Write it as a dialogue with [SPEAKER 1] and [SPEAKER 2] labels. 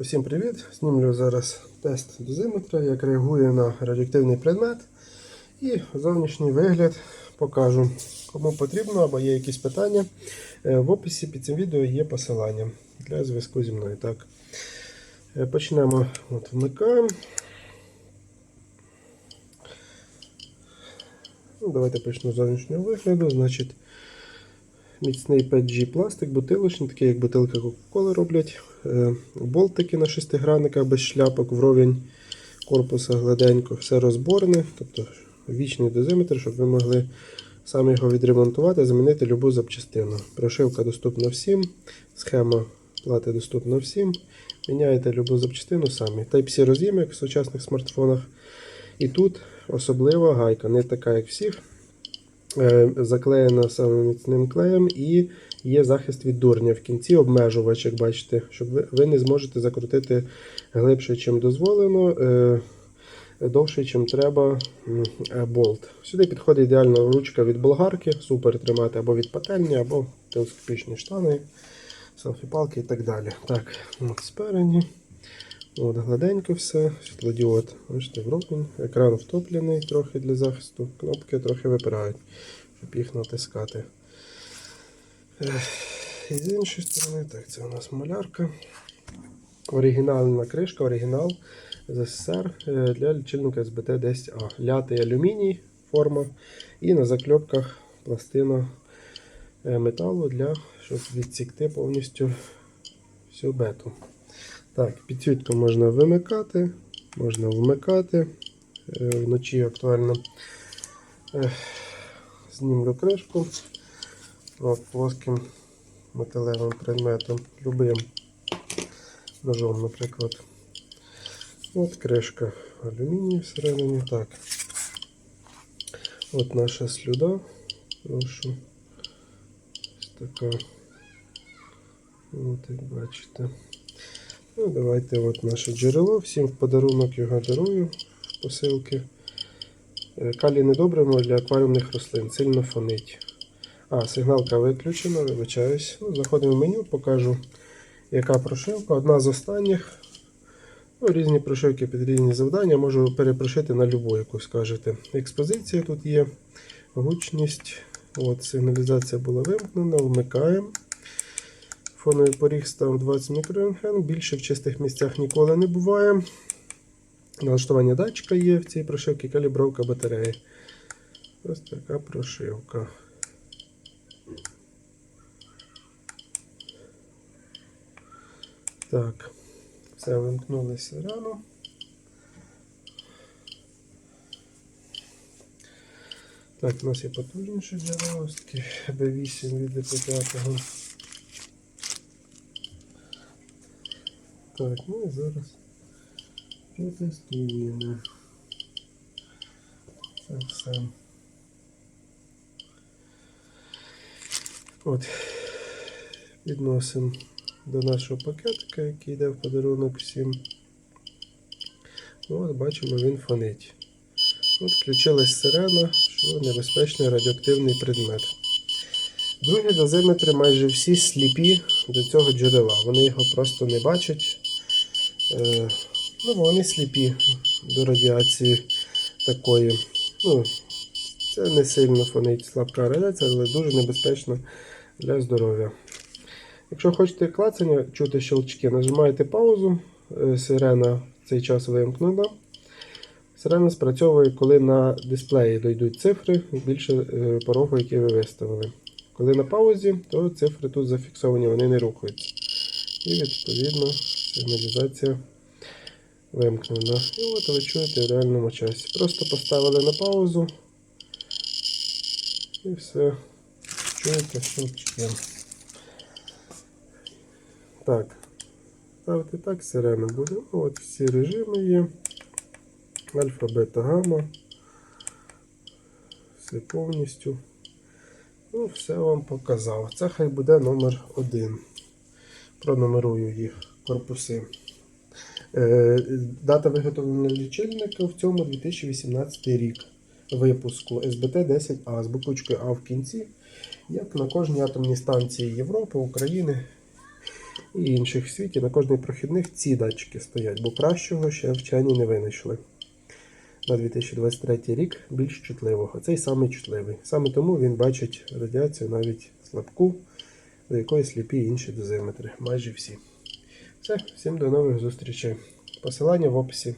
[SPEAKER 1] Усім привіт! Знімлю зараз тест дозиметра, як реагує на радіоактивний предмет. І зовнішній вигляд покажу. Кому потрібно або є якісь питання. е, В описі під цим відео є посилання для зв'язку зі мною. Так. Е, Почнемо. От, вмикаємо. Ну, давайте почну з зовнішнього вигляду. Значить, Міцний 5G пластик, бутилочний, такий як бутилка Кока-Коли роблять. Е, Болтики на шестигранниках без шляпок, вровень корпуса гладенько, все розборне, тобто вічний дозиметр, щоб ви могли самі його відремонтувати, замінити любу запчастину. Прошивка доступна всім, схема плати доступна всім. Міняєте любу запчастину самі. Type-C роз'єм, як в сучасних смартфонах. І тут особлива гайка, не така, як всіх. Е, заклеєна самим міцним клеєм і є захист від дурня. В кінці обмежувач, як бачите, щоб ви, не зможете закрутити глибше, чим дозволено, е, довше, чим треба е, болт. Сюди підходить ідеально ручка від болгарки, супер тримати або від пательні, або телескопічні штани, селфі-палки і так далі. Так, от спереді. От, гладенько все, світлодіод, бачите, вровень, екран втоплений трохи для захисту, кнопки трохи випирають, щоб їх натискати. І з іншої сторони, так, це у нас малярка. Оригінальна кришка, оригінал з СССР е, для лічильника СБТ-10А. Лятий алюміній форма. І на закльопках пластина е, металу, для, щоб відсікти повністю всю бету. Так, підсвітку можна вимикати, можна вмикати. Е, Вночі актуально знімлю кришку От, плоским металевим предметом, любим ножом, наприклад. От кришка алюмінію всередині. Так. От наша слюда. Прошу. Ось така. От, як бачите. Ну, давайте от наше джерело. Всім в подарунок його дарую посилки. Е, Калій недобримо для акваріумних рослин. Сильно фонить. А, сигналка виключена, вибачаюсь. Ну, заходимо в меню, покажу, яка прошивка. Одна з останніх. Ну, різні прошивки під різні завдання. Можу перепрошити на любу, яку скажете. Експозиція тут є, гучність. От, сигналізація була вимкнена, вмикаємо. Фоновий поріг став 20 мікрорентген. Більше в чистих місцях ніколи не буває. Налаштування датчика є в цій прошивці, калібровка батареї. Ось така прошивка. Так, все вимкнулося рано. Так, у нас є потужніше джерело, ось таке B8 від 5. Так, ну і зараз протестуємо. Це все. От, відносимо до нашого пакетика, який йде в подарунок всім. От, бачимо, він фонить. От включилась сирена, що небезпечний радіоактивний предмет. Другі дозиметри майже всі сліпі до цього джерела. Вони його просто не бачать. Е, ну, вони сліпі до радіації такої. Ну, це не сильно фонить слабка радіація, але дуже небезпечно для здоров'я. Якщо хочете клацання, чути щелчки, нажимаєте паузу, е, сирена в цей час вимкнена. Сирена спрацьовує, коли на дисплеї дійдуть цифри більше е, порогу, який ви виставили. Коли на паузі, то цифри тут зафіксовані, вони не рухаються. І відповідно сигналізація вимкнена. І от ви чуєте в реальному часі. Просто поставили на паузу і все. Чуєте, що чуємо. Так. Ставити так, сирена буде. Ну, От всі режими є. Альфа, бета, гамма. Все повністю. Ну, все вам показав. Це хай буде номер один. Пронумерую їх корпуси. Е, дата виготовлення лічильника в цьому 2018 рік випуску СБТ-10А з буквочкою А в кінці, як на кожній атомній станції Європи, України і інших в світі на кожний прохідних ці датчики стоять, бо кращого ще вчені не винайшли. На 2023 рік більш чутливого. Цей самий чутливий. Саме тому він бачить радіацію навіть слабку, до якої сліпі інші дозиметри. Майже всі. Все, всім до нових зустрічей. Посилання в описі.